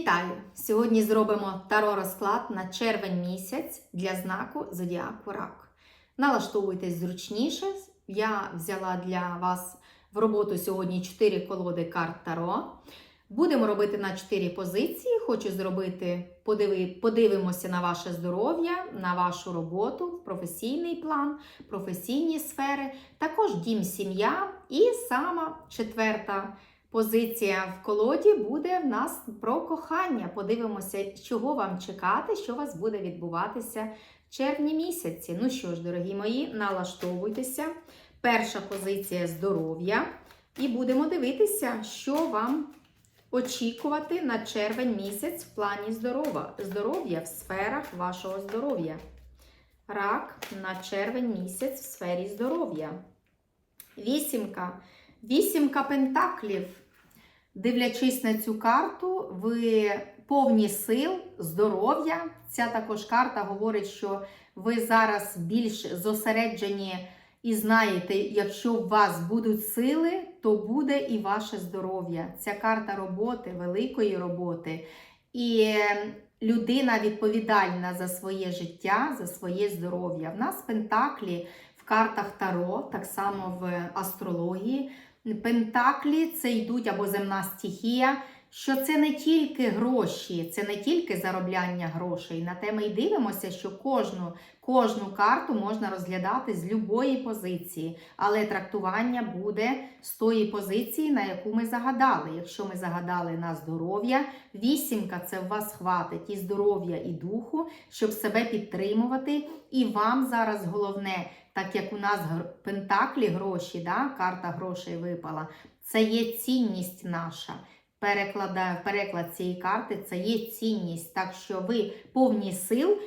Вітаю! Сьогодні зробимо таро розклад на червень місяць для знаку Зодіаку Рак. Налаштовуйтесь зручніше. Я взяла для вас в роботу сьогодні 4 колоди карт Таро. Будемо робити на 4 позиції. Хочу зробити, подиви, подивимося на ваше здоров'я, на вашу роботу, професійний план, професійні сфери, також дім, сім'я і сама четверта позиція в колоді буде в нас про кохання. Подивимося, чого вам чекати, що у вас буде відбуватися в червні місяці. Ну що ж, дорогі мої, налаштовуйтеся. Перша позиція здоров'я. І будемо дивитися, що вам очікувати на червень місяць в плані здоров'я в сферах вашого здоров'я. Рак на червень місяць в сфері здоров'я. Вісімка. Вісімка пентаклів. Дивлячись на цю карту, ви повні сил, здоров'я. Ця також карта говорить, що ви зараз більш зосереджені і знаєте, якщо у вас будуть сили, то буде і ваше здоров'я. Ця карта роботи, великої роботи. І людина відповідальна за своє життя, за своє здоров'я. В нас пентаклі в картах Таро, так само в астрології. Пентаклі це йдуть або земна стихія, що це не тільки гроші, це не тільки заробляння грошей. На те ми й дивимося, що кожну кожну карту можна розглядати з любої позиції, але трактування буде з тої позиції, на яку ми загадали. Якщо ми загадали на здоров'я, вісімка це в вас хватить і здоров'я, і духу, щоб себе підтримувати. І вам зараз головне так як у нас пентаклі гроші, да, карта грошей випала, це є цінність наша. Перекладаю переклад цієї карти, це є цінність. Так що ви повні сил.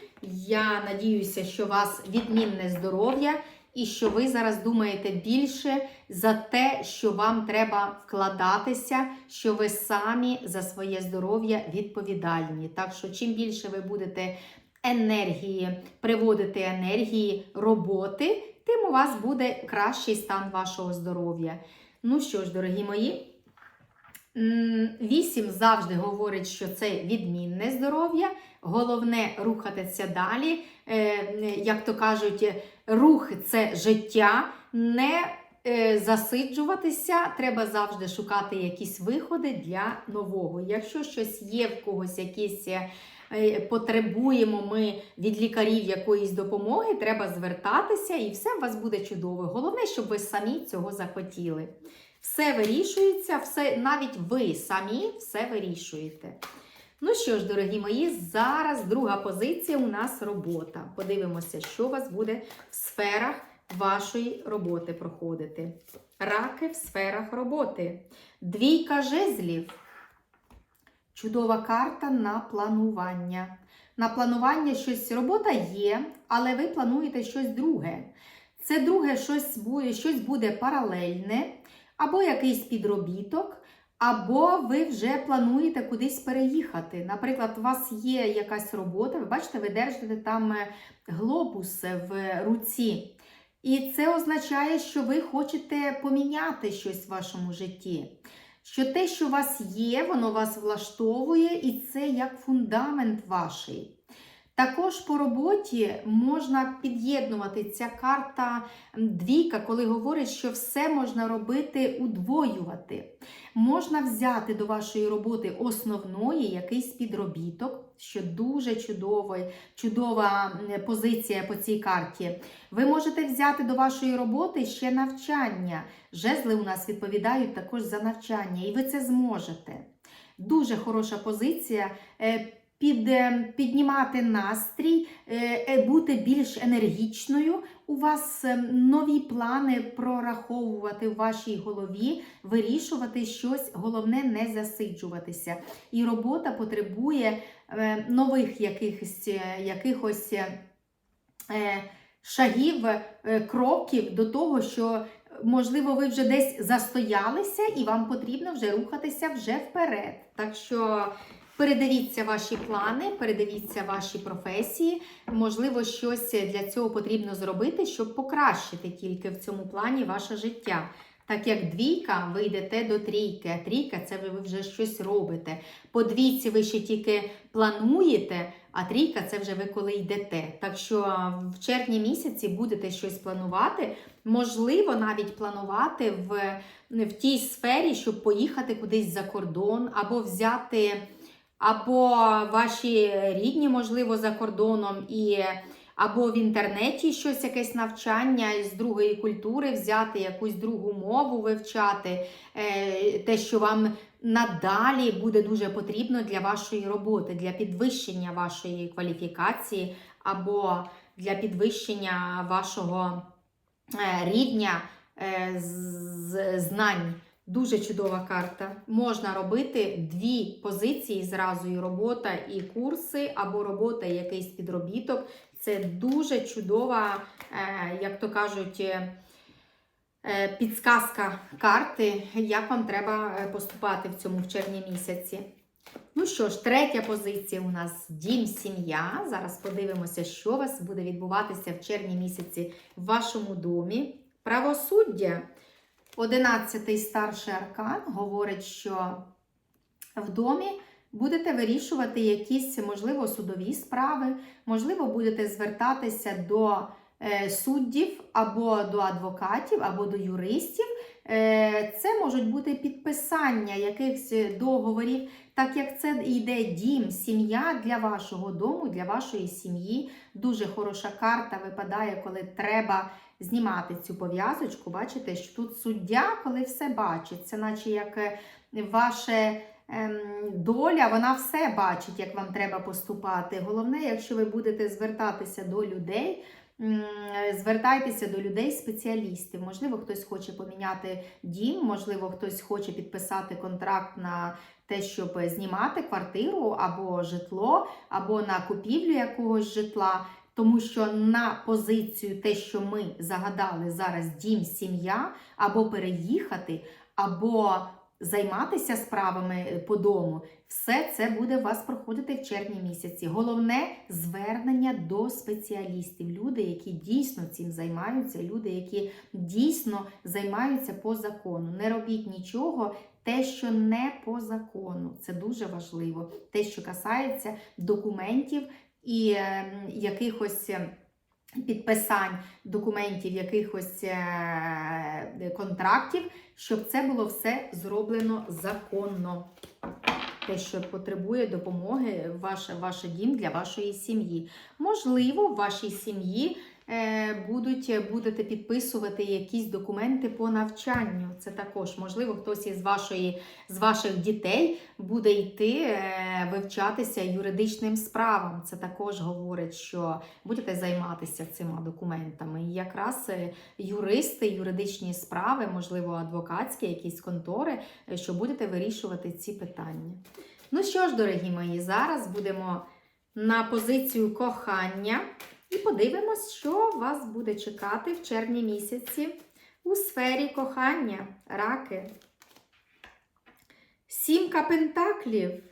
Я надіюся, що у вас відмінне здоров'я, і що ви зараз думаєте більше за те, що вам треба вкладатися, що ви самі за своє здоров'я відповідальні. Так що, чим більше ви будете енергії, приводити енергії роботи, тим у вас буде кращий стан вашого здоров'я. Ну що ж, дорогі мої, вісім завжди говорить, що це відмінне здоров'я. Головне рухатися далі. Е, як то кажуть, рух це життя. не е, Засиджуватися, треба завжди шукати якісь виходи для нового. Якщо щось є в когось, якісь Е, потребуємо ми від лікарів якоїсь допомоги, треба звертатися, і все у вас буде чудово. Головне, щоб ви самі цього захотіли. Все вирішується, все, навіть ви самі все вирішуєте. Ну що ж, дорогі мої, зараз друга позиція у нас робота. Подивимося, що у вас буде в сферах вашої роботи проходити. Раки в сферах роботи. Двійка жезлів. Чудова карта на планування. На планування щось робота є, але ви плануєте щось друге. Це друге щось буде, щось буде паралельне, або якийсь підробіток, або ви вже плануєте кудись переїхати. Наприклад, у вас є якась робота, ви бачите, ви держите там е, глобус в руці. І це означає, що ви хочете поміняти щось в вашому житті що те, що у вас є, воно вас влаштовує, і це як фундамент ваший. Також по роботі можна під'єднувати ця карта двійка, коли говорить, що все можна робити, удвоювати. Можна взяти до вашої роботи основної якийсь підробіток, що дуже чудовий, чудова позиція по цій карті. Ви можете взяти до вашої роботи ще навчання. Жезли у нас відповідають також за навчання, і ви це зможете. Дуже хороша позиція. Під, е, піднімати настрій, е, е, бути більш енергічною. У вас нові плани прораховувати в вашій голові, вирішувати щось, головне не засиджуватися. І робота потребує нових якихось, якихось шагів, кроків до того, що. Можливо, ви вже десь застоялися, і вам потрібно вже рухатися вже вперед. Так що Передивіться ваші плани, передивіться ваші професії. Можливо, щось для цього потрібно зробити, щоб покращити тільки в цьому плані ваше життя. Так як двійка, ви йдете до трійки, а трійка це ви вже щось робите. По двійці ви ще тільки плануєте, а трійка це вже ви коли йдете. Так що в червні місяці будете щось планувати. Можливо, навіть планувати в, в тій сфері, щоб поїхати кудись за кордон, або взяти, або ваші рідні, можливо, за кордоном, і або в інтернеті щось, якесь навчання з другої культури, взяти якусь другу мову вивчати, е, те, що вам надалі буде дуже потрібно для вашої роботи, для підвищення вашої кваліфікації, або для підвищення вашого е, рівня е, знань. Дуже чудова карта. Можна робити дві позиції зразу і робота, і курси, або робота, і якийсь підробіток. Це дуже чудова, е, як то кажуть, е, е, підсказка карти, як вам треба поступати в цьому в червні місяці. Ну що ж, третя позиція у нас дім, сім'я. Зараз подивимося, що у вас буде відбуватися в червні місяці в вашому домі. Правосуддя. Одинадцятий старший аркан говорить, що в домі будете вирішувати якісь, можливо, судові справи, можливо, будете звертатися до е, суддів або до адвокатів, або до юристів. Е, Це можуть бути підписання якихось договорів, так як це йде дім, сім'я для вашого дому, для вашої сім'ї. Дуже хороша карта випадає, коли треба знімати цю пов'язочку. Бачите, що тут суддя, коли все бачить, це наче як е, ваше. ем, Доля, вона все бачить, як вам треба поступати. Головне, якщо ви будете звертатися до людей, звертайтеся до людей-спеціалістів. Можливо, хтось хоче поміняти дім, можливо, хтось хоче підписати контракт на те, щоб знімати квартиру або житло, або на купівлю якогось житла. Тому що на позицію те, що ми загадали зараз дім, сім'я, або переїхати, або займатися справами по дому, все це буде у вас проходити в червні місяці. Головне звернення до спеціалістів, люди, які дійсно цим займаються, люди, які дійсно займаються по закону. Не робіть нічого. Те, що не по закону, це дуже важливо. Те, що касається документів і е, якихось е, підписань документів, якихось е, контрактів, щоб це було все зроблено законно. Те, що потребує допомоги ваш, ваш дім для вашої сім'ї. Можливо, в вашій сім'ї будуть, будете підписувати якісь документи по навчанню. Це також, можливо, хтось із вашої, з ваших дітей буде йти е, вивчатися юридичним справам. Це також говорить, що будете займатися цими документами. І якраз е, юристи, юридичні справи, можливо, адвокатські, якісь контори, е, що будете вирішувати ці питання. Ну що ж, дорогі мої, зараз будемо на позицію кохання і подивимось, що вас буде чекати в червні місяці у сфері кохання, раки. Сімка пентаклів.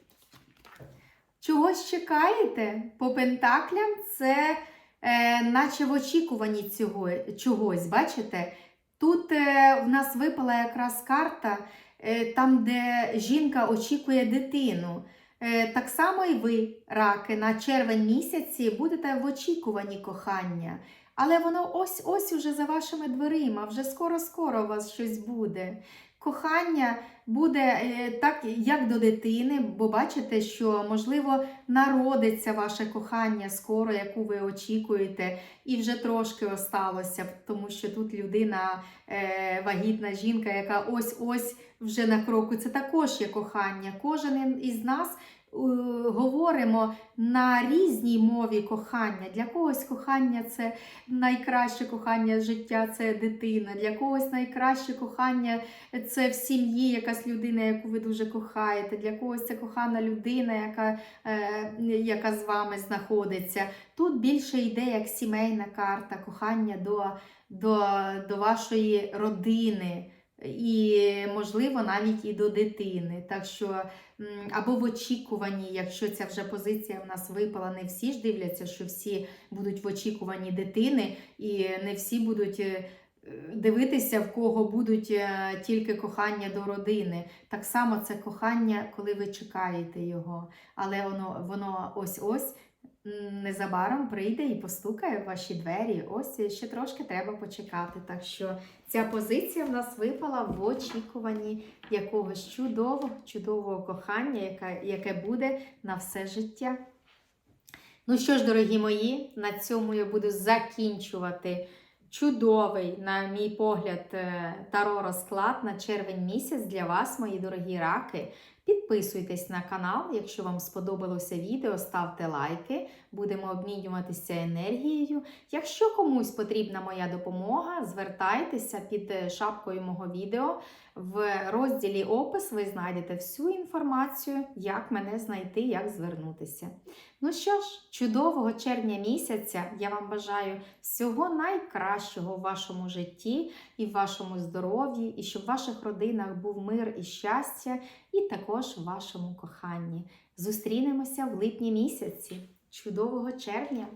Чогось чекаєте? По пентаклям це е, наче в очікуванні цього, чогось, бачите? Тут е, в нас випала якраз карта, е, там, де жінка очікує дитину. Е, так само і ви, раки, на червень місяці будете в очікуванні кохання. Але воно ось-ось уже за вашими дверима, вже скоро-скоро у вас щось буде. Кохання буде е, так, як до дитини, бо бачите, що, можливо, народиться ваше кохання скоро, яку ви очікуєте, і вже трошки осталося, тому що тут людина, е, вагітна жінка, яка ось-ось вже на кроку. Це також є кохання. Кожен із нас говоримо на різній мові кохання. Для когось кохання це найкраще кохання життя це дитина, для когось найкраще кохання це в сім'ї якась людина, яку ви дуже кохаєте, для когось це кохана людина, яка, е, яка з вами знаходиться. Тут більше йде як сімейна карта, кохання до, до, до вашої родини. І, можливо, навіть і до дитини. Так що, або в очікуванні, якщо ця вже позиція в нас випала, не всі ж дивляться, що всі будуть в очікуванні дитини, і не всі будуть е, дивитися, в кого будуть е, тільки кохання до родини. Так само це кохання, коли ви чекаєте його. Але воно, воно ось-ось м, незабаром прийде і постукає в ваші двері. Ось ще трошки треба почекати. Так що ця позиція в нас випала в очікуванні якогось чудового, чудового кохання, яке, яке буде на все життя. Ну що ж, дорогі мої, на цьому я буду закінчувати чудовий, на мій погляд, е, таро розклад на червень місяць для вас, мої дорогі раки. Підписуйтесь на канал, якщо вам сподобалося відео, ставте лайки, будемо обмінюватися енергією. Якщо комусь потрібна моя допомога, звертайтеся під е, шапкою мого відео. В розділі опис ви знайдете всю інформацію, як мене знайти, як звернутися. Ну що ж, чудового червня місяця я вам бажаю всього найкращого в вашому житті і в вашому здоров'ї, і щоб в ваших родинах був мир і щастя, і також в вашому коханні. Зустрінемося в липні місяці. Чудового червня!